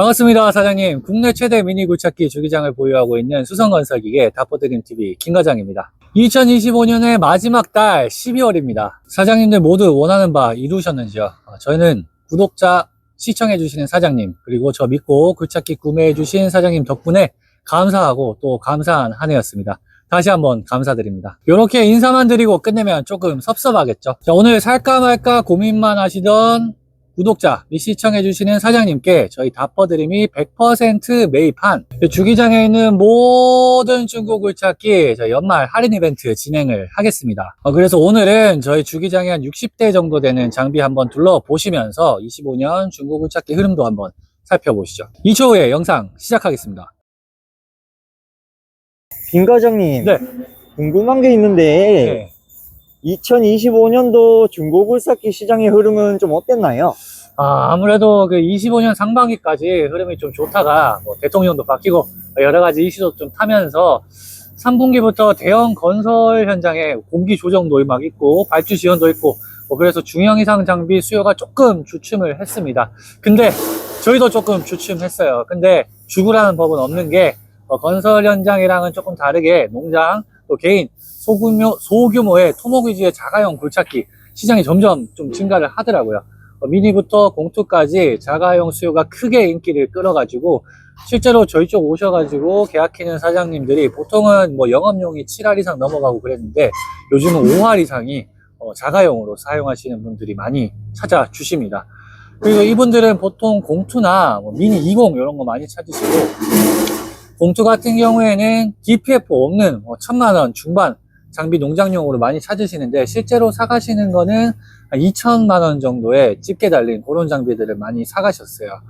반갑습니다, 사장님. 국내 최대 미니 굴착기 주기장을 보유하고 있는 수성건설기계 다포드림TV 김과장입니다. 2025년의 마지막 달 12월입니다. 사장님들 모두 원하는 바 이루셨는지요? 어, 저희는 구독자, 시청해주시는 사장님, 그리고 저 믿고 굴착기 구매해주신 사장님 덕분에 감사하고 또 감사한 한 해였습니다. 다시 한번 감사드립니다. 이렇게 인사만 드리고 끝내면 조금 섭섭하겠죠. 자, 오늘 살까 말까 고민만 하시던 구독자 및 시청해주시는 사장님께 저희 다퍼드림이 100% 매입한 주기장에 있는 모든 중고 굴착기 저희 연말 할인 이벤트 진행을 하겠습니다. 어, 그래서 오늘은 저희 주기장에 한 60대 정도 되는 장비 한번 둘러보시면서 25년 중고 굴착기 흐름도 한번 살펴보시죠. 2초 후에 영상 시작하겠습니다. 김 과장님, 네. 궁금한 게 있는데, 2025년도 중고글 쌓기 시장의 흐름은 좀 어땠나요? 아, 아무래도 그 25년 상반기까지 흐름이 좀 좋다가 뭐 대통령도 바뀌고 여러 가지 이슈도 좀 타면서 3분기부터 대형 건설 현장에 공기 조정도 막 있고 발주 지원도 있고 뭐 그래서 중형 이상 장비 수요가 조금 주춤을 했습니다. 근데 저희도 조금 주춤했어요. 근데 죽으라는 법은 없는 게 어, 건설 현장이랑은 조금 다르게 농장 또 개인 소규모, 소규모의 토목 위주의 자가용 굴착기 시장이 점점 좀 증가를 하더라고요. 어, 미니부터 공투까지 자가용 수요가 크게 인기를 끌어가지고 실제로 저희 쪽 오셔가지고 계약해는 사장님들이 보통은 뭐 영업용이 7할 이상 넘어가고 그랬는데 요즘은 5할 이상이 어, 자가용으로 사용하시는 분들이 많이 찾아주십니다. 그리고 이분들은 보통 공투나 뭐 미니 20 이런 거 많이 찾으시고 공투 같은 경우에는 DPF 없는 뭐 천만 원 중반 장비 농장용으로 많이 찾으시는데 실제로 사가시는 거는 한 2천만 원 정도의 집게 달린 그런 장비들을 많이 사가셨어요.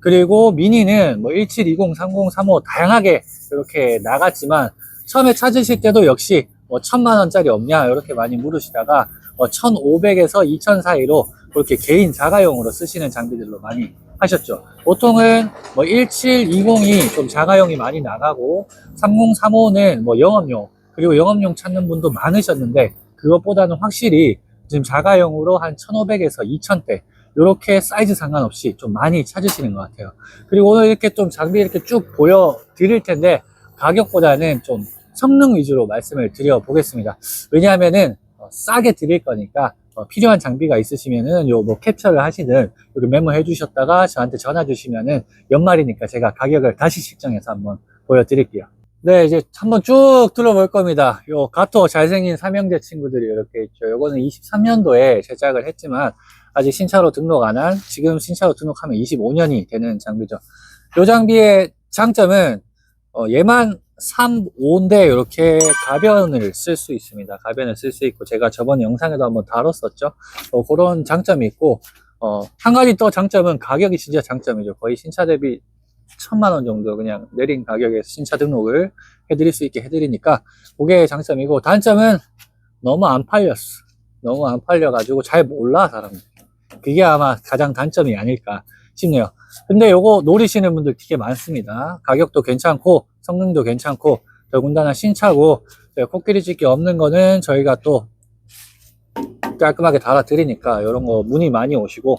그리고 미니는 뭐 1720, 30, 35 다양하게 이렇게 나갔지만 처음에 찾으실 때도 역시 뭐 천만 원짜리 없냐 이렇게 많이 물으시다가 뭐 1,500에서 2,000 사이로 그렇게 개인 자가용으로 쓰시는 장비들로 많이 하셨죠. 보통은 뭐 1720이 좀 자가용이 많이 나가고 3035는 뭐 영업용 그리고 영업용 찾는 분도 많으셨는데 그것보다는 확실히 지금 자가용으로 한 1500에서 2000대 이렇게 사이즈 상관없이 좀 많이 찾으시는 것 같아요. 그리고 오늘 이렇게 좀 장비 이렇게 쭉 보여드릴 텐데 가격보다는 좀 성능 위주로 말씀을 드려 보겠습니다. 왜냐하면은 어, 싸게 드릴 거니까 어, 필요한 장비가 있으시면은 요 뭐 캡처를 하시든 여기 메모해 주셨다가 저한테 전화 주시면은 연말이니까 제가 가격을 다시 측정해서 한번 보여드릴게요. 네, 이제 한번 쭉 둘러볼 겁니다. 요 가토 잘생긴 삼형제 친구들이 이렇게 있죠. 요거는 23년도에 제작을 했지만 아직 신차로 등록 안 한, 지금 신차로 등록하면 25년이 되는 장비죠. 요 장비의 장점은 어, 얘만 3, 5인데 이렇게 가변을 쓸 수 있습니다. 가변을 쓸 수 있고 제가 저번 영상에도 한번 다뤘었죠. 어, 그런 장점이 있고 어, 한 가지 또 장점은 가격이 진짜 장점이죠. 거의 신차 대비 천만 원 정도 그냥 내린 가격에 신차 등록을 해드릴 수 있게 해드리니까 그게 장점이고 단점은 너무 안 팔렸어. 너무 안 팔려가지고 잘 몰라 사람들. 그게 아마 가장 단점이 아닐까 싶네요. 근데 요거 노리시는 분들 되게 많습니다. 가격도 괜찮고 성능도 괜찮고 더군다나 신차고 코끼리 찍기 없는 거는 저희가 또 깔끔하게 달아 드리니까 이런 거 문의 많이 오시고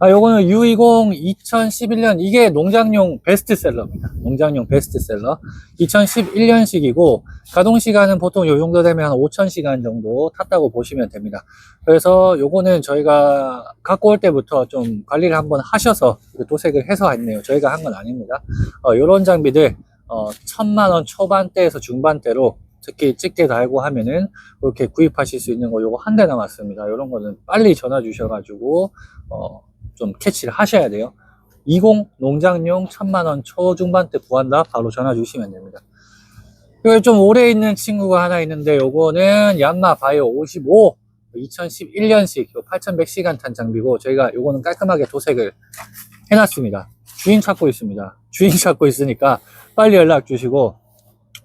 아 요거는 U20 2011년 이게 농장용 베스트셀러입니다. 농장용 베스트셀러 2011년식이고 가동 시간은 보통 요 정도 되면 한 5,000시간 정도 탔다고 보시면 됩니다. 그래서 요거는 저희가 갖고 올 때부터 좀 관리를 한번 하셔서 도색을 해서 했네요. 저희가 한 건 아닙니다. 어, 요런 장비들 어, 천만 원 초반대에서 중반대로 특히 찍게 달고 하면은 그렇게 구입하실 수 있는 거 요거 한 대 남았습니다. 요런 거는 빨리 전화 주셔가지고 어, 좀 캐치를 하셔야 돼요. 20 농장용 천만 원 초중반대 구한다 바로 전화 주시면 됩니다. 그리고 좀 오래 있는 친구가 하나 있는데 요거는 얀마 바이오 55 2011년식 8100시간 탄 장비고 저희가 요거는 깔끔하게 도색을 해놨습니다. 주인 찾고 있습니다. 주인 찾고 있으니까 빨리 연락 주시고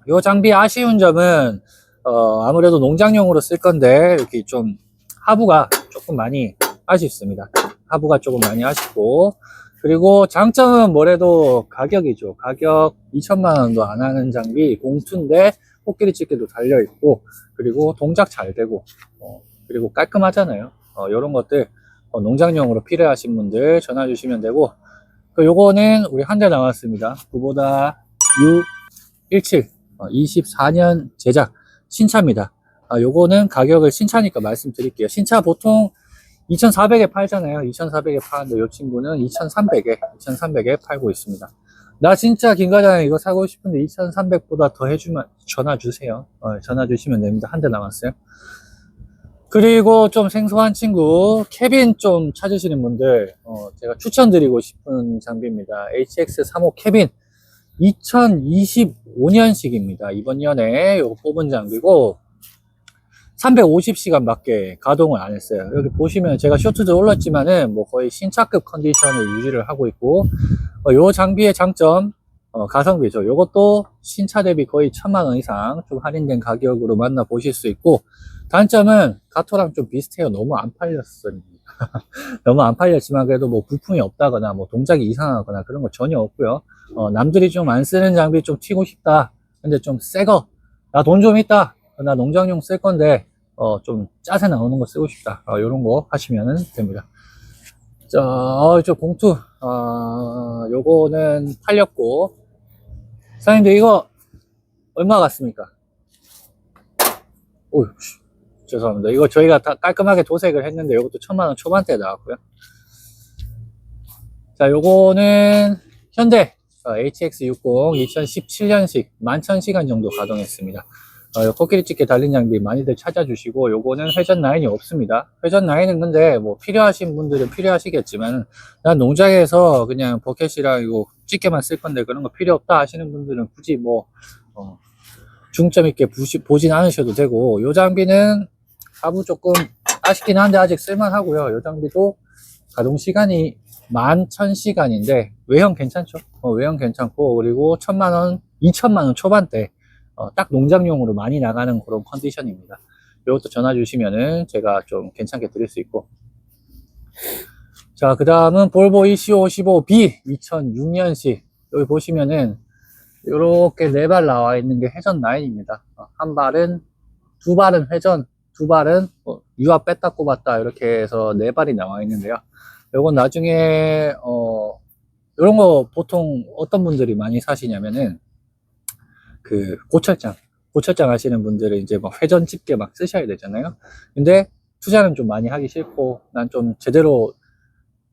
요 장비 아쉬운 점은 어, 아무래도 농장용으로 쓸 건데 이렇게 좀 하부가 조금 많이 아쉽습니다. 하부가 조금 많이 아쉽고 그리고 장점은 뭐래도 가격이죠. 가격 2천만 원도 안 하는 장비 공투인데 코끼리 찍기도 달려 있고 그리고 동작 잘 되고 어, 그리고 깔끔하잖아요. 어, 이런 것들 어, 농장용으로 필요하신 분들 전화 주시면 되고 그 요거는 우리 한 대 나왔습니다. 그보다 6, 17, 어, 24년 제작 신차입니다. 아, 요거는 가격을 신차니까 말씀드릴게요. 신차 보통 2,400에 팔잖아요. 2,400에 파는데 요 친구는 2,300에, 2,300에 팔고 있습니다. 나 진짜 김 과장님 이거 사고 싶은데 2,300보다 더 해주면 전화 주세요. 어, 전화 주시면 됩니다. 한 대 남았어요. 그리고 좀 생소한 친구 캐빈 좀 찾으시는 분들 어, 제가 추천드리고 싶은 장비입니다. HX35 캐빈 2025년식입니다. 이번 년에 요거 뽑은 장비고 350시간 밖에 가동을 안 했어요. 여기 보시면 제가 쇼트도 올렸지만은 뭐 거의 신차급 컨디션을 유지를 하고 있고 어, 요 장비의 장점 어, 가성비죠. 요것도 신차 대비 거의 천만 원 이상 좀 할인된 가격으로 만나 보실 수 있고 단점은 가토랑 좀 비슷해요. 너무 안 팔렸어요. 너무 안 팔렸지만 그래도 뭐 부품이 없다거나 뭐 동작이 이상하거나 그런 거 전혀 없고요. 어, 남들이 좀 안 쓰는 장비 좀 튀고 싶다. 근데 좀 새 거. 나 돈 좀 있다. 나 농장용 쓸 건데 어, 좀 짜세 나오는 거 쓰고 싶다. 어, 요런 거 하시면 됩니다. 자, 어, 저 봉투. 어, 요거는 팔렸고. 사장님들 이거 얼마 같습니까? 오유, 씨, 죄송합니다. 이거 저희가 다 깔끔하게 도색을 했는데 요것도 천만 원 초반대에 나왔고요. 자, 요거는 현대 어, HX60 2017년식 11,000시간 정도 가동했습니다. 어, 요 코끼리 찍게 달린 장비 많이들 찾아주시고 요거는 회전 라인이 없습니다. 회전 라인은 근데 뭐 필요하신 분들은 필요하시겠지만 난 농장에서 그냥 버켓이랑 이거 집게만 쓸 건데 그런 거 필요 없다 하시는 분들은 굳이 뭐 어, 중점 있게 보시, 보진 않으셔도 되고 요 장비는 하부 조금 아쉽긴 한데 아직 쓸만하고요. 요 장비도 가동 시간이 11,000시간인데 외형 괜찮죠? 어, 외형 괜찮고 그리고 1,000만원, 2,000만원 초반대 어, 딱 농장용으로 많이 나가는 그런 컨디션입니다. 이것도 전화 주시면은 제가 좀 괜찮게 드릴 수 있고. 자, 그 다음은 볼보 EC55B 2006년식. 여기 보시면은 이렇게 네 발 나와 있는 게 회전 라인입니다. 어, 한 발은, 두 발은 회전, 두 발은 어, 유압 뺐다 꼽았다 이렇게 해서 네 발이 나와 있는데요. 요건 나중에, 어, 이런 거 보통 어떤 분들이 많이 사시냐면은 그 고철장 고철장 하시는 분들은 이제 막 회전 집게 막 쓰셔야 되잖아요. 근데 투자는 좀 많이 하기 싫고 난 좀 제대로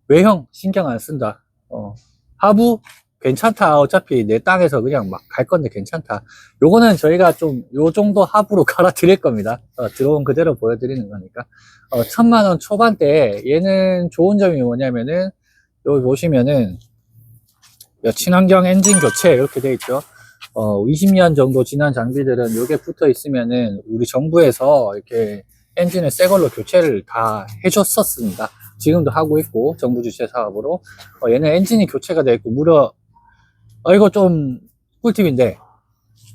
외형 신경 안 쓴다. 어, 하부 괜찮다. 어차피 내 땅에서 그냥 막 갈 건데 괜찮다. 요거는 저희가 좀 요 정도 하부로 갈아 드릴 겁니다. 어, 들어온 그대로 보여드리는 거니까. 어, 천만 원 초반대. 얘는 좋은 점이 뭐냐면은 여기 보시면은 친환경 엔진 교체 이렇게 돼 있죠 어, 20년 정도 지난 장비들은 이게 붙어 있으면은 우리 정부에서 이렇게 엔진을 새 걸로 교체를 다 해줬었습니다. 지금도 하고 있고 정부 주체 사업으로. 어, 얘는 엔진이 교체가 돼 있고 무려 어, 이거 좀 꿀팁인데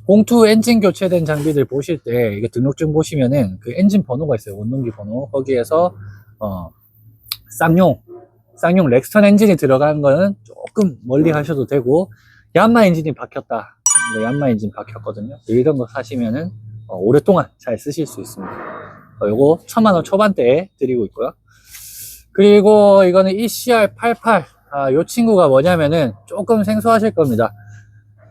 봉투 엔진 교체된 장비들 보실 때 이게 등록증 보시면은 그 엔진 번호가 있어요. 원동기 번호. 거기에서 어 쌍용 쌍용 렉스턴 엔진이 들어간 거는 조금 멀리 하셔도 되고 얀마 엔진이 박혔다. 네, 얀마 엔진 박혔거든요. 이런 거 사시면은 어, 오랫동안 잘 쓰실 수 있습니다. 어, 요거 천만 원 초반대에 드리고 있고요. 그리고 이거는 ECR88. 아, 요 친구가 뭐냐면은 조금 생소하실 겁니다.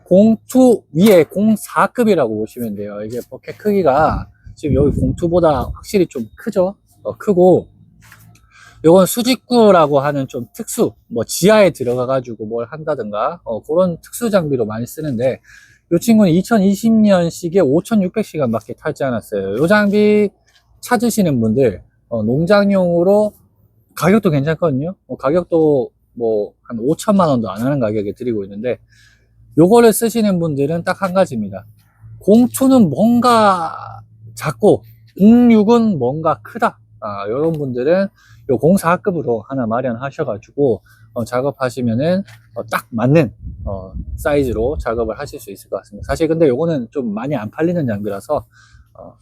02 위에 04급이라고 보시면 돼요. 이게 버켓 크기가 지금 여기 02보다 확실히 좀 크죠? 어, 크고 요건 수직구라고 하는 좀 특수, 뭐 지하에 들어가 가지고 뭘 한다든가, 어, 그런 특수 장비로 많이 쓰는데, 요 친구는 2020년식에 5,600시간 밖에 타지 않았어요. 요 장비 찾으시는 분들, 어, 농장용으로 가격도 괜찮거든요. 어, 가격도 뭐 한 5천만 원도 안 하는 가격에 드리고 있는데, 요거를 쓰시는 분들은 딱 한 가지입니다. 02는 뭔가 작고, 06은 뭔가 크다. 아, 이런 분들은 요 04급으로 하나 마련하셔가지고 어, 작업하시면은 어, 딱 맞는 어, 사이즈로 작업을 하실 수 있을 것 같습니다. 사실 근데 요거는 좀 많이 안 팔리는 장비라서 어,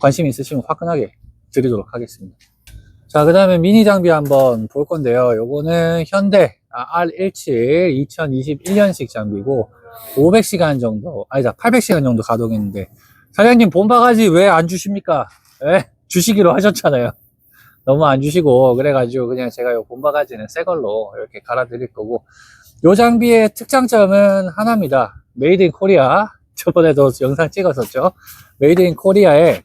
관심 있으시면 화끈하게 드리도록 하겠습니다. 자, 그 다음에 미니 장비 한번 볼 건데요. 요거는 현대 아, R17 2021년식 장비고 500시간 정도, 아니다 800시간 정도 가동했는데 사장님 본 바가지 왜 안 주십니까? 예? 주시기로 하셨잖아요. 너무 안 주시고 그래가지고 그냥 제가 요 본바가지는 새 걸로 이렇게 갈아 드릴 거고 요 장비의 특장점은 하나입니다. 메이드 인 코리아. 저번에도 영상 찍었었죠. 메이드 인 코리아에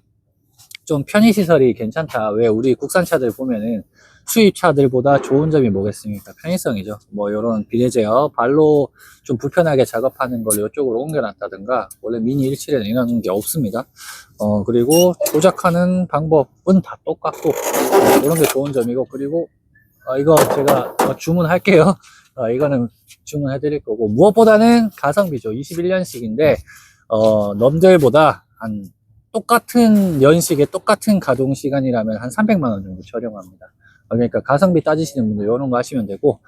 좀 편의시설이 괜찮다. 왜 우리 국산차들 보면은 수입차들보다 좋은 점이 뭐겠습니까? 편의성이죠. 뭐 요런 비례 제어, 발로 좀 불편하게 작업하는 걸 이쪽으로 옮겨놨다든가 원래 미니 17에는 이런 게 없습니다. 어 그리고 조작하는 방법은 다 똑같고 어, 이런 게 좋은 점이고 그리고 어, 이거 제가 어, 주문할게요. 어, 이거는 주문해 드릴 거고 무엇보다는 가성비죠. 21년식인데 어 넘들보다 한 똑같은 연식에 똑같은 가동 시간이라면 한 300만 원 정도 저렴합니다. 어, 그러니까 가성비 따지시는 분들 이런 거 하시면 되고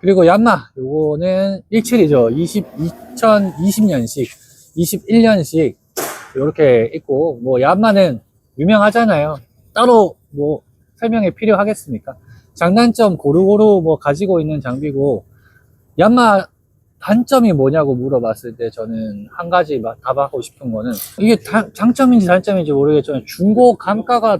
그리고 얀마 요거는 17이죠. 20 2020년식, 21년식 이렇게 있고 뭐 얀마는 유명하잖아요. 따로 뭐 설명이 필요하겠습니까? 장단점 고루고루 뭐 가지고 있는 장비고 얀마 단점이 뭐냐고 물어봤을 때 저는 한 가지 마- 답하고 싶은 거는 이게 다- 장점인지 단점인지 모르겠지만 중고 감가가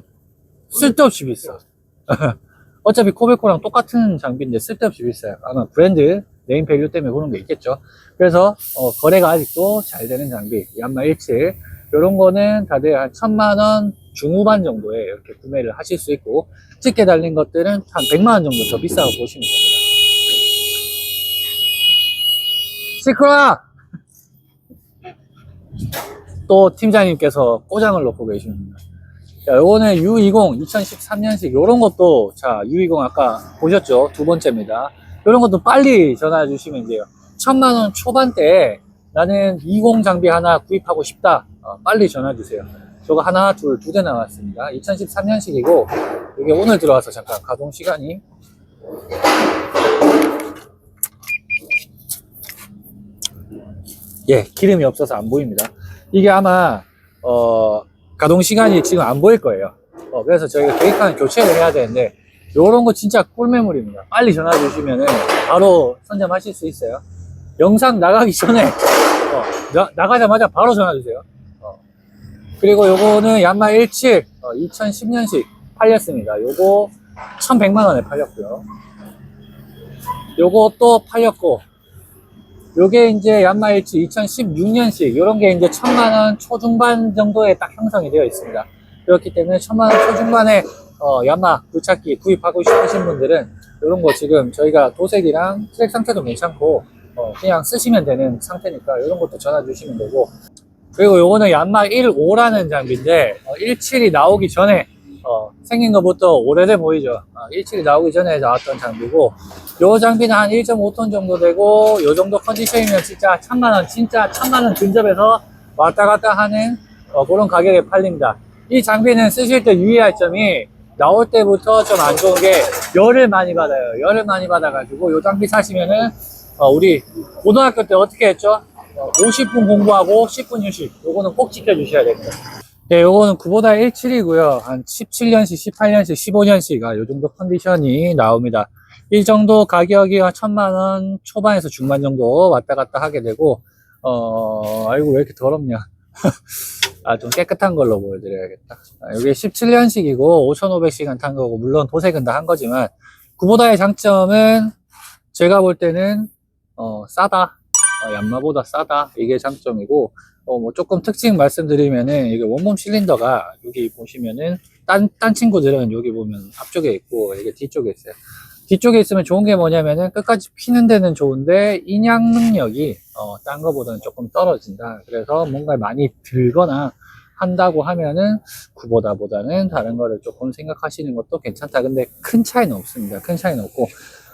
쓸데없이 비싸. 어차피 코베코랑 똑같은 장비인데 쓸데없이 비싸요. 아마 브랜드 네임 밸류 때문에 그런 게 있겠죠. 그래서 어, 거래가 아직도 잘 되는 장비 얀마 17 이런 거는 다들 한 천만 원 중후반 정도에 이렇게 구매를 하실 수 있고 찍게 달린 것들은 한 100만 원 정도 더 비싸고 보시면 됩니다. 시끄러! 또 팀장님께서 꼬장을 놓고 계십니다. 자, 요거는 U20 2013년식 요런 것도 자 U20 아까 보셨죠? 두 번째입니다. 요런 것도 빨리 전화 주시면 돼요. 천만 원 초반대에 나는 20 장비 하나 구입하고 싶다. 어, 빨리 전화 주세요. 저거 하나, 둘, 두 대 나왔습니다. 2013년식이고 이게 오늘 들어와서 잠깐 가동 시간이 예, 기름이 없어서 안 보입니다. 이게 아마 어, 가동 시간이 지금 안 보일 거예요. 어, 그래서 저희가 계획하는 교체를 해야 되는데 요런 거 진짜 꿀매물입니다. 빨리 전화 주시면은 바로 선점하실 수 있어요. 영상 나가기 전에 어, 나, 가자마자 바로 전화 주세요. 어. 그리고 요거는 얀마 17 어, 2010년식 팔렸습니다. 요거 1100만 원에 팔렸고요. 또 팔렸고 요게 이제 얀마 일치 2016년식 요런 게 이제 천만 원 초중반 정도에 딱 형성이 되어 있습니다. 그렇기 때문에 천만 원 초중반에 어, 얀마 굴착기 구입하고 싶으신 분들은 요런 거 지금 저희가 도색이랑 트랙 상태도 괜찮고 어, 그냥 쓰시면 되는 상태니까 요런 것도 전화 주시면 되고 그리고 요거는 얀마 15라는 장비인데 어, 17이 나오기 전에 어, 생긴 것부터 오래돼 보이죠. 어, 17이 나오기 전에 나왔던 장비고 요 장비는 한 1.5톤 정도 되고 요 정도 컨디션이면 진짜 천만 원 진짜 천만 원 근접해서 왔다 갔다 하는 어, 그런 가격에 팔립니다. 이 장비는 쓰실 때 유의할 점이 나올 때부터 좀 안 좋은 게 열을 많이 받아요. 열을 많이 받아 가지고 요 장비 사시면은 어, 우리 고등학교 때 어떻게 했죠? 어, 50분 공부하고 10분 휴식. 요거는 꼭 지켜주셔야 됩니다. 네, 요거는 9보다 17이고요. 한 17년씩, 18년씩, 15년씩, 아, 요 정도 컨디션이 나옵니다. 이 정도 가격이 한 천만 원 초반에서 중반 정도 왔다 갔다 하게 되고, 어, 아이고, 왜 이렇게 더럽냐. 아, 좀 깨끗한 걸로 보여드려야겠다. 아, 이게 17년식이고, 5,500시간 탄 거고, 물론 도색은 다 한 거지만, 구보다의 장점은 제가 볼 때는, 어, 싸다. 어, 얀마보다 싸다. 이게 장점이고, 어, 뭐 조금 특징 말씀드리면은, 이게 원몸 실린더가 여기 보시면은, 딴, 딴 친구들은 여기 보면 앞쪽에 있고, 이게 뒤쪽에 있어요. 뒤쪽에 있으면 좋은 게 뭐냐면은 끝까지 피는 데는 좋은데 인양 능력이 어, 딴 거보다는 조금 떨어진다. 그래서 뭔가 많이 들거나 한다고 하면은 구보다보다는 다른 거를 조금 생각하시는 것도 괜찮다. 근데 큰 차이는 없습니다. 큰 차이는 없고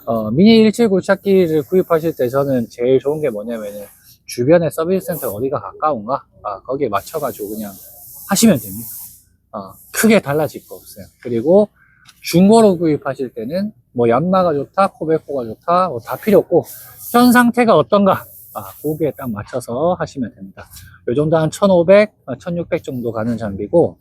어, 미니 17 굴착기를 구입하실 때 저는 제일 좋은 게 뭐냐면은 주변에 서비스 센터 어디가 가까운가? 아, 거기에 맞춰가지고 그냥 하시면 됩니다. 어, 크게 달라질 거 없어요. 그리고 중고로 구입하실 때는 뭐 얀마가 좋다, 코베코가 좋다, 뭐 다 필요 없고 현 상태가 어떤가 아, 거기에 딱 맞춰서 하시면 됩니다. 요 정도 한 1500, 1600 정도 가는 장비고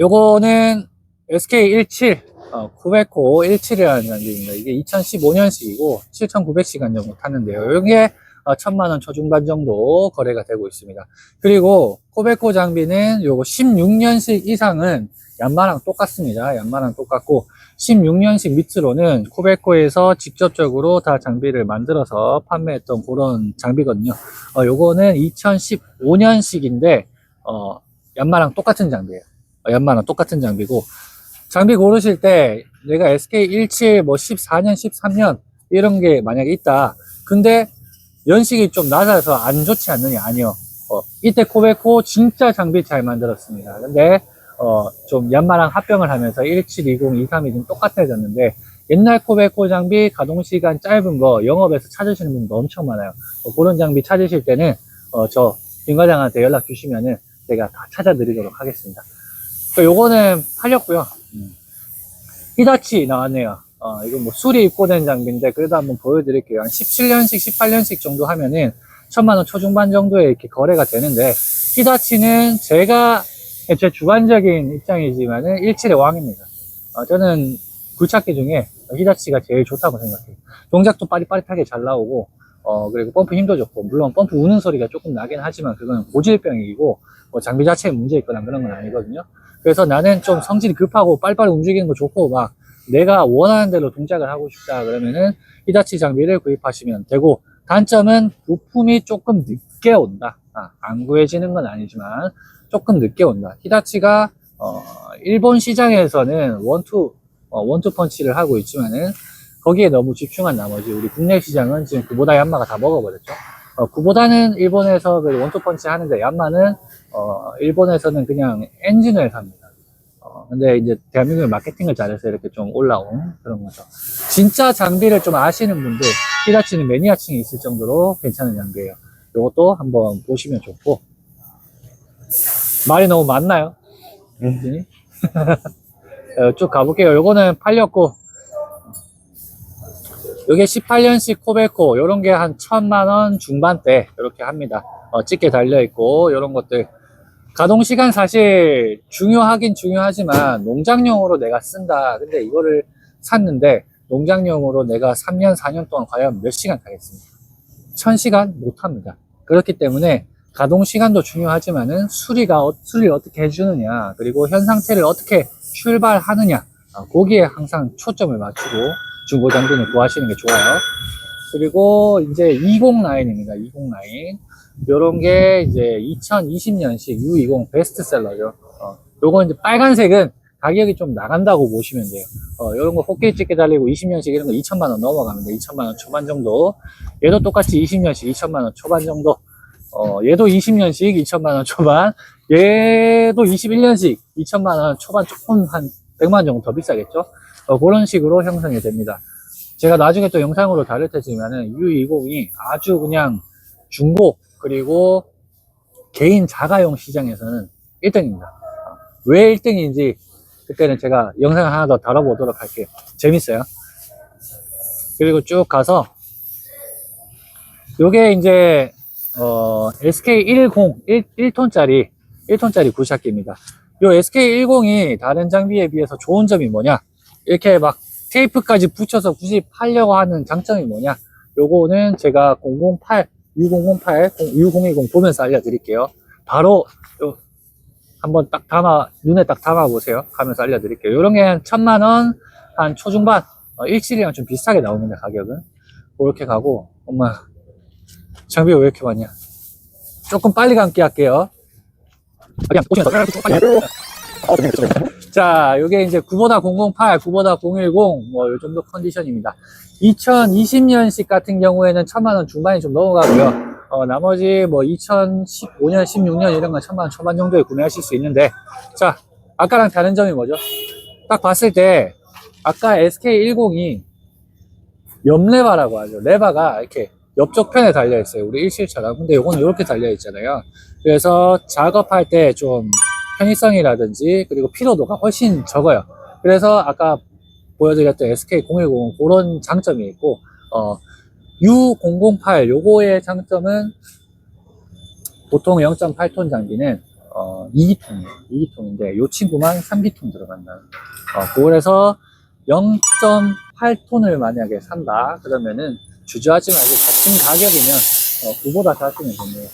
요거는 SK17 어, 코베코 17이라는 장비입니다. 이게 2015년식이고 7900시간 정도 타는데요. 이게 어, 천만원 초중반 정도 거래가 되고 있습니다. 그리고 코베코 장비는 요거 16년식 이상은 얀마랑 똑같습니다. 얀마랑 똑같고 16년식 밑으로는 코베코에서 직접적으로 다 장비를 만들어서 판매했던 그런 장비거든요. 어, 요거는 2015년식인데 어, 얀마랑 똑같은 장비예요. 어, 얀마랑 똑같은 장비고 장비 고르실 때 내가 SK17 뭐 14년, 13년 이런 게 만약에 있다. 근데 연식이 좀 낮아서 안 좋지 않느냐? 아니요. 어, 이때 코베코 진짜 장비 잘 만들었습니다. 근데 어, 좀 얀마랑 합병을 하면서 17, 20, 23이 좀 똑같아졌는데 옛날 코베코 장비 가동 시간 짧은 거 영업에서 찾으시는 분도 엄청 많아요. 어, 그런 장비 찾으실 때는 어, 저 김과장한테 연락 주시면은 제가 다 찾아드리도록 하겠습니다. 그 요거는 팔렸고요. 음. 히다치 나왔네요. 어, 이거 뭐 술이 입고된 장비인데 그래도 한번 보여드릴게요. 한 17년식, 18년식 정도 하면은 천만 원 초중반 정도에 이렇게 거래가 되는데 히다치는 제가 제 주관적인 입장이지만은 17의 왕입니다. 어, 저는 굴착기 중에 히다치가 제일 좋다고 생각해요. 동작도 빠릿빠릿하게 잘 나오고 어, 그리고 펌프 힘도 좋고 물론 펌프 우는 소리가 조금 나긴 하지만 그건 고질병이고 뭐 장비 자체에 문제 있거나 그런 건 아니거든요. 그래서 나는 좀 성질이 급하고 빨리빨리 움직이는 거 좋고 막 내가 원하는 대로 동작을 하고 싶다 그러면은 히다치 장비를 구입하시면 되고 단점은 부품이 조금 늦게 온다. 아, 안 구해지는 건 아니지만 조금 늦게 온다. 히다치가 어, 일본 시장에서는 원투 어, 원투 펀치를 하고 있지만은 거기에 너무 집중한 나머지 우리 국내 시장은 지금 그보다 얀마가 다 먹어버렸죠. 어, 그보다는 일본에서 그 원투 펀치 하는데 얀마는 어, 일본에서는 그냥 엔진을 삽니다. 어, 근데 이제 대한민국의 마케팅을 잘해서 이렇게 좀 올라온 그런 거죠. 진짜 장비를 좀 아시는 분들, 히다치는 매니아층이 있을 정도로 괜찮은 장비예요. 이것도 한번 보시면 좋고. 말이 너무 많나요? 네. 어, 쭉 가볼게요. 요거는 팔렸고, 요게 18년식 코베코, 요런 게 한 천만 원 중반대, 이렇게 합니다. 어, 찌게 달려 있고, 요런 것들. 가동 시간 사실 중요하긴 중요하지만, 농장용으로 내가 쓴다. 근데 이거를 샀는데, 농장용으로 내가 3년, 4년 동안 과연 몇 시간 타겠습니까? 1000시간 못 합니다. 그렇기 때문에, 가동 시간도 중요하지만은 수리가 어- 수리를 어떻게 해주느냐 그리고 현 상태를 어떻게 출발하느냐 어, 거기에 항상 초점을 맞추고 중고 장비는 구하시는 게 좋아요. 그리고 이제 209입니다. 209 요런 게 이제 2020년식 U20 베스트셀러죠. 어, 요거 이제 빨간색은 가격이 좀 나간다고 보시면 돼요. 어, 요런 거 호끼리 찍게 달리고 20년식 이런 거 2천만 원 넘어가면 돼. 2천만 원 초반 정도. 얘도 똑같이 20년식 2천만 원 초반 정도. 어, 얘도 20년씩 2천만 원 초반, 얘도 21년씩 2천만 원 초반 조금 한 100만 원 정도 더 비싸겠죠? 어, 그런 식으로 형성이 됩니다. 제가 나중에 또 영상으로 다룰 테지만은 U20이 아주 그냥 중고 그리고 개인 자가용 시장에서는 1등입니다. 왜 1등인지 그때는 제가 영상을 하나 더 다뤄보도록 할게요. 재밌어요. 그리고 쭉 가서 요게 이제 어, SK10 1, 1톤짜리 1톤짜리 굴착기입니다. 요 SK10이 다른 장비에 비해서 좋은 점이 뭐냐? 이렇게 막 테이프까지 붙여서 굳이 팔려고 하는 장점이 뭐냐? 요거는 제가 008, U008, U010 보면서 알려드릴게요. 바로 요 한번 딱 담아 눈에 딱 담아 보세요. 하면서 알려드릴게요. 요런 게 한 천만 원, 한 초중반, 어, 17이랑 좀 비슷하게 나옵니다. 가격은 그렇게 가고 엄마 장비가 왜 이렇게 많냐? 조금 빨리 감기 할게요. 그냥 더 빨리. 자, 요게 이제 9보다 008, 9보다 010, 뭐, 요 정도 컨디션입니다. 2020년식 같은 경우에는 천만 원 중반이 좀 넘어가고요. 어, 나머지 뭐 2015년, 16년 이런 건 천만 원 초반 정도에 구매하실 수 있는데, 자, 아까랑 다른 점이 뭐죠? 딱 봤을 때, 아까 SK10이 옆레바라고 하죠. 레바가 이렇게 옆쪽 편에 달려 있어요. 우리 일실처럼. 근데 요거는 이렇게 달려 있잖아요. 그래서 작업할 때좀 편의성이라든지 그리고 피로도가 훨씬 적어요. 그래서 아까 보여드렸던 SK010 그런 장점이 있고 어, U008 요거의 장점은 보통 0.8톤 장비는 어, 2기통이에요. 2기통인데 요 친구만 3기통 들어간다. 어, 그래서 0.8톤을 만약에 산다 그러면은 주저하지 말고 같은 가격이면 어, 그보다 사시면 됩니다.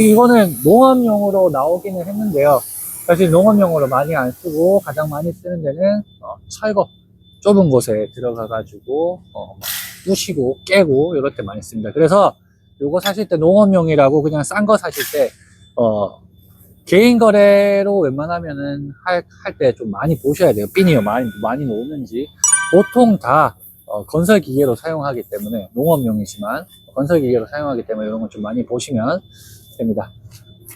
이거는 농업용으로 나오기는 했는데요. 사실 농업용으로 많이 안 쓰고 가장 많이 쓰는 데는 어, 철거 좁은 곳에 들어가 가지고 어, 막 부시고 깨고 이럴 때 많이 씁니다. 그래서 요거 사실 때 농업용이라고 그냥 싼 거 사실 때 어, 개인 거래로 웬만하면은 할 때 좀 많이 보셔야 돼요. 핀이 많이 많이 놓는지 보통 다 어, 건설 기계로 사용하기 때문에 농업용이지만 건설 기계로 사용하기 때문에 이런 건 좀 많이 보시면 됩니다.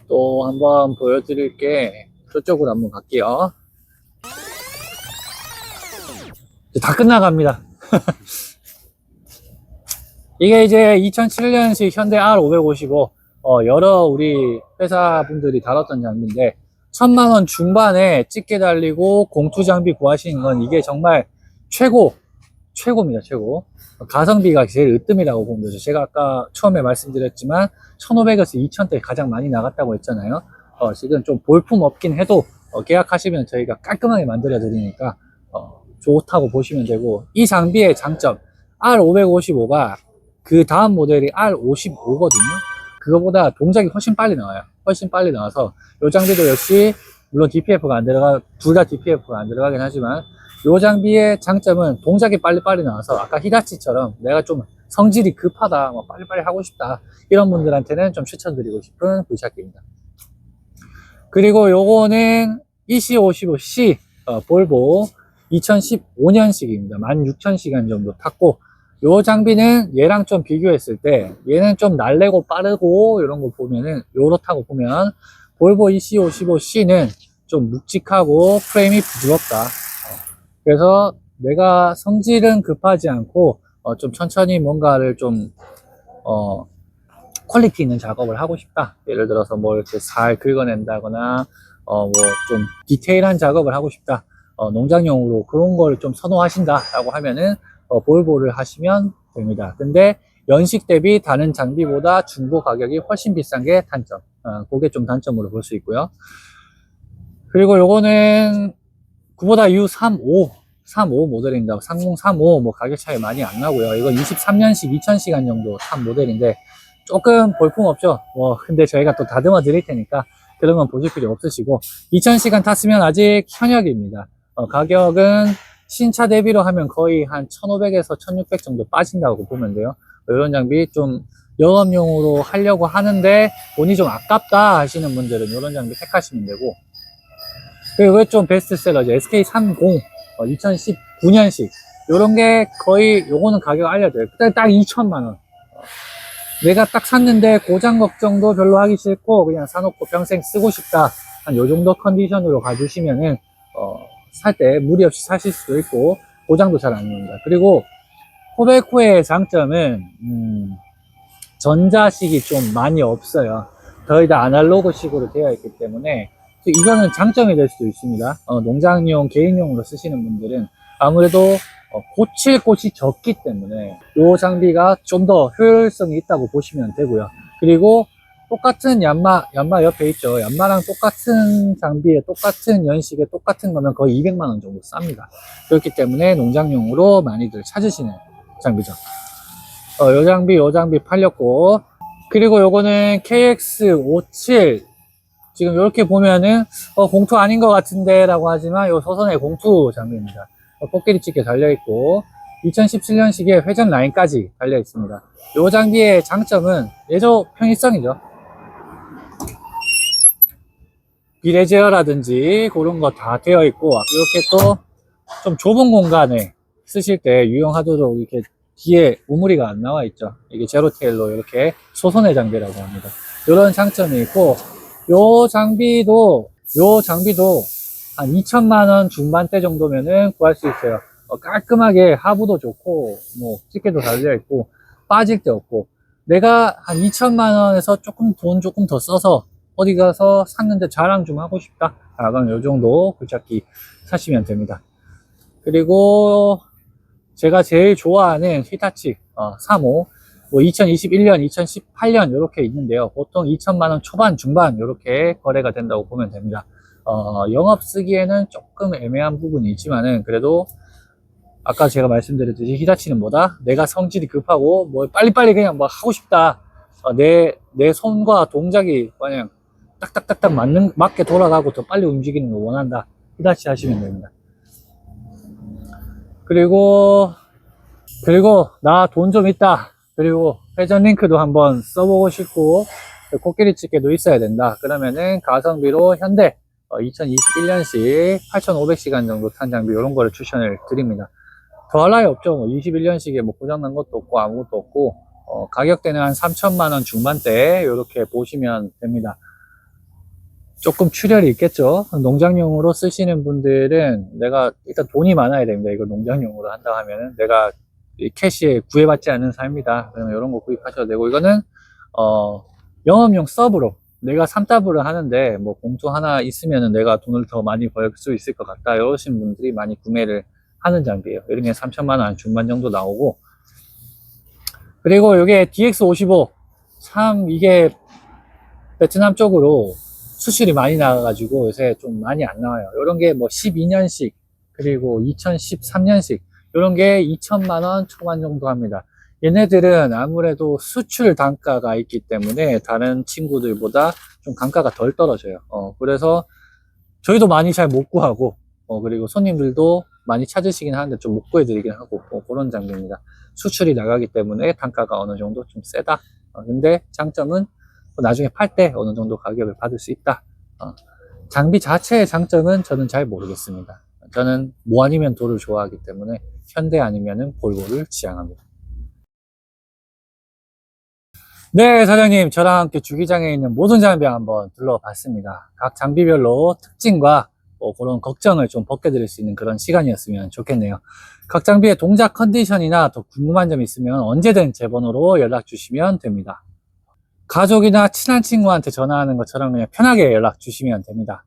또 한번 보여드릴 게 저쪽으로 한번 갈게요. 다 끝나갑니다. 이게 이제 2007년식 현대 R555 어, 여러 우리 회사분들이 다뤘던 장비인데 천만 원 중반에 찍게 달리고 공투 장비 구하시는 건 이게 정말 최고 최고입니다 최고. 가성비가 제일 으뜸이라고 보면 되죠. 제가 아까 처음에 말씀드렸지만 1500에서 2000대 가장 많이 나갔다고 했잖아요. 어, 지금 좀 볼품 없긴 해도 어, 계약하시면 저희가 깔끔하게 만들어 드리니까 어, 좋다고 보시면 되고 이 장비의 장점 R555가 그 다음 모델이 R55거든요. 그거보다 동작이 훨씬 빨리 나와요. 훨씬 빨리 나와서 이 장비도 역시 물론 DPF가 안 들어가 둘 다 DPF가 안 들어가긴 하지만 이 장비의 장점은 동작이 빨리빨리 나와서 아까 히다치처럼 내가 좀 성질이 급하다 뭐 빨리빨리 하고 싶다 이런 분들한테는 좀 추천드리고 싶은 불샷기입니다. 그리고 요거는 EC55C 어, 볼보 2015년식입니다. 16,000시간 정도 탔고 요 장비는 얘랑 좀 비교했을 때 얘는 좀 날래고 빠르고 이런 거 보면은 요렇다고 보면 볼보 EC55C는 좀 묵직하고 프레임이 부드럽다 그래서 내가 성질은 급하지 않고 어, 좀 천천히 뭔가를 좀 어, 퀄리티 있는 작업을 하고 싶다. 예를 들어서 뭐 이렇게 살 긁어낸다거나 어, 뭐 좀 디테일한 작업을 하고 싶다. 어, 농장용으로 그런 걸 좀 선호하신다라고 하면은 어, 볼보를 하시면 됩니다. 근데 연식 대비 다른 장비보다 중고 가격이 훨씬 비싼 게 단점. 어, 그게 좀 단점으로 볼 수 있고요. 그리고 요거는 그보다 U35, 35 모델입니다. 3035, 뭐 가격 차이 많이 안 나고요. 이거 23년식 2000시간 정도 탄 모델인데 조금 볼품 없죠. 뭐 근데 저희가 또 다듬어 드릴 테니까 그런 건 보실 필요 없으시고 2000시간 탔으면 아직 현역입니다. 어, 가격은 신차 대비로 하면 거의 한 1500에서 1600 정도 빠진다고 보면 돼요. 이런 장비 좀 영업용으로 하려고 하는데 돈이 좀 아깝다 하시는 분들은 이런 장비 택하시면 되고 그리고 좀 베스트셀러죠. SK30 어, 2019년식 요런 게 거의 요거는 가격 알려줘요. 딱, 딱 2천만 원. 어, 내가 딱 샀는데 고장 걱정도 별로 하기 싫고 그냥 사놓고 평생 쓰고 싶다. 한 요 정도 컨디션으로 가주시면은 어, 살 때 무리 없이 사실 수도 있고 고장도 잘 안 납니다. 그리고 코베코의 장점은 음, 전자식이 좀 많이 없어요. 거의 다 아날로그식으로 되어 있기 때문에 이거는 장점이 될 수도 있습니다. 어, 농장용, 개인용으로 쓰시는 분들은 아무래도 어, 고칠 곳이 적기 때문에 이 장비가 좀 더 효율성이 있다고 보시면 되고요. 그리고 똑같은 얀마, 얀마 옆에 있죠. 얀마랑 똑같은 장비에 똑같은 연식에 똑같은 거면 거의 200만원 정도 쌉니다. 그렇기 때문에 농장용으로 많이들 찾으시는 장비죠. 어, 요 장비, 요 장비 팔렸고, 그리고 요거는 KX57 지금 이렇게 보면은 어, 공투 아닌 것 같은데 라고 하지만 이 소선의 공투 장비입니다. 어, 코끼리 집게 달려있고 2017년식에 회전 라인까지 달려있습니다. 이 장비의 장점은 예조 편의성이죠. 비례 제어라든지 그런 거 다 되어 있고 이렇게 또 좀 좁은 공간에 쓰실 때 유용하도록 이렇게 뒤에 우무리가 안 나와 있죠. 이게 제로테일로 이렇게 소선의 장비라고 합니다. 이런 장점이 있고 요 장비도 요 장비도 한 2천만 원 중반대 정도면은 구할 수 있어요. 어, 깔끔하게 하부도 좋고 뭐 집게도 달려 있고 빠질 데 없고 내가 한 2천만 원에서 조금 돈 조금 더 써서 어디 가서 샀는데 자랑 좀 하고 싶다. 아, 그럼 요 정도 굴착기 사시면 됩니다. 그리고 제가 제일 좋아하는 히타치 어, 3호 뭐 2021년, 2018년 이렇게 있는데요. 보통 2천만 원 초반, 중반 이렇게 거래가 된다고 보면 됩니다. 어, 영업 쓰기에는 조금 애매한 부분이 있지만은 그래도 아까 제가 말씀드렸듯이 히다치는 뭐다? 내가 성질이 급하고 뭐 빨리빨리 그냥 막 하고 싶다. 어, 내, 내 손과 동작이 그냥 딱딱딱딱 맞는, 맞게 돌아가고 더 빨리 움직이는 걸 원한다. 히다치 하시면 됩니다. 그리고, 그리고 나 돈 좀 있다. 그리고 회전 링크도 한번 써보고 싶고, 코끼리 집게도 있어야 된다. 그러면은 가성비로 현대 2021년식 8,500시간 정도 탄 장비 이런 거를 추천을 드립니다. 더할 나위 없죠. 뭐 21년식에 뭐 고장난 것도 없고 아무것도 없고 어, 가격대는 한 3천만 원 중반대 이렇게 보시면 됩니다. 조금 출혈이 있겠죠. 농장용으로 쓰시는 분들은 내가 일단 돈이 많아야 됩니다. 이거 농장용으로 한다 하면은 내가 이 캐시에 구애받지 않는 삶이다. 그러면 이런 거 구입하셔도 되고 이거는 어, 영업용 서브로 내가 3답을 하는데 뭐 봉투 하나 있으면은 내가 돈을 더 많이 벌 수 있을 것 같다. 이러신 분들이 많이 구매를 하는 장비예요. 이런 게 3천만 원 중반 정도 나오고 그리고 이게 DX55 참 이게 베트남 쪽으로 수출이 많이 나가가지고 요새 좀 많이 안 나와요. 이런 게 뭐 12년식 그리고 2013년식 이런 게 2천만 원 초반 정도 합니다. 얘네들은 아무래도 수출 단가가 있기 때문에 다른 친구들보다 좀 단가가 덜 떨어져요. 어, 그래서 저희도 많이 잘 못 구하고 어, 그리고 손님들도 많이 찾으시긴 하는데 좀 못 구해드리긴 하고 뭐 그런 장비입니다. 수출이 나가기 때문에 단가가 어느 정도 좀 세다. 어, 근데 장점은 뭐 나중에 팔 때 어느 정도 가격을 받을 수 있다. 어, 장비 자체의 장점은 저는 잘 모르겠습니다. 저는 뭐 아니면 도를 좋아하기 때문에 현대 아니면은 볼보를 지향합니다. 네, 사장님. 저랑 함께 주기장에 있는 모든 장비 한번 둘러봤습니다. 각 장비별로 특징과 뭐 그런 걱정을 좀 벗겨드릴 수 있는 그런 시간이었으면 좋겠네요. 각 장비의 동작 컨디션이나 더 궁금한 점 있으면 언제든 제 번호로 연락 주시면 됩니다. 가족이나 친한 친구한테 전화하는 것처럼 그냥 편하게 연락 주시면 됩니다.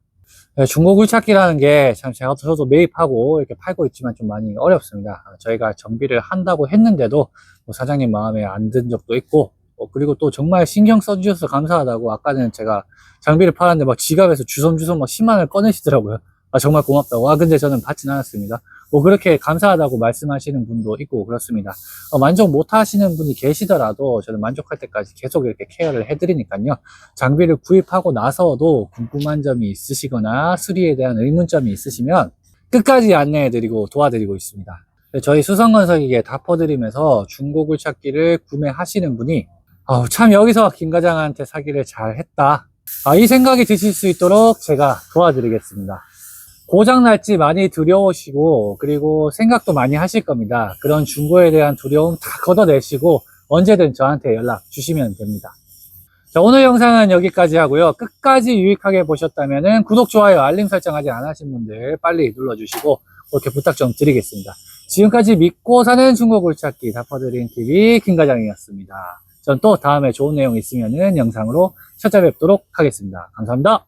네, 중고 굴착기라는 게 참 제가 저도 매입하고 이렇게 팔고 있지만 좀 많이 어렵습니다. 저희가 정비를 한다고 했는데도 뭐 사장님 마음에 안 든 적도 있고 어, 그리고 또 정말 신경 써주셔서 감사하다고 아까는 제가 장비를 팔았는데 막 지갑에서 주섬주섬 막 10만 원을 꺼내시더라고요. 아, 정말 고맙다고. 아, 근데 저는 받진 않았습니다. 뭐 그렇게 감사하다고 말씀하시는 분도 있고 그렇습니다. 어, 만족 못 하시는 분이 계시더라도 저는 만족할 때까지 계속 이렇게 케어를 해드리니까요. 장비를 구입하고 나서도 궁금한 점이 있으시거나 수리에 대한 의문점이 있으시면 끝까지 안내해드리고 도와드리고 있습니다. 저희 수성건설기계 다 퍼드리면서 중고글 찾기를 구매하시는 분이 아우, 참 여기서 김 과장한테 사기를 잘 했다. 아, 이 생각이 드실 수 있도록 제가 도와드리겠습니다. 고장 날지 많이 두려우시고 그리고 생각도 많이 하실 겁니다. 그런 중고에 대한 두려움 다 걷어내시고 언제든 저한테 연락 주시면 됩니다. 자, 오늘 영상은 여기까지 하고요. 끝까지 유익하게 보셨다면 구독, 좋아요, 알림 설정 아직 안 하신 분들 빨리 눌러주시고 그렇게 부탁 좀 드리겠습니다. 지금까지 믿고 사는 중고 골찾기 다퍼드린 TV 김과장이었습니다. 전 또 다음에 좋은 내용 있으면 영상으로 찾아뵙도록 하겠습니다. 감사합니다.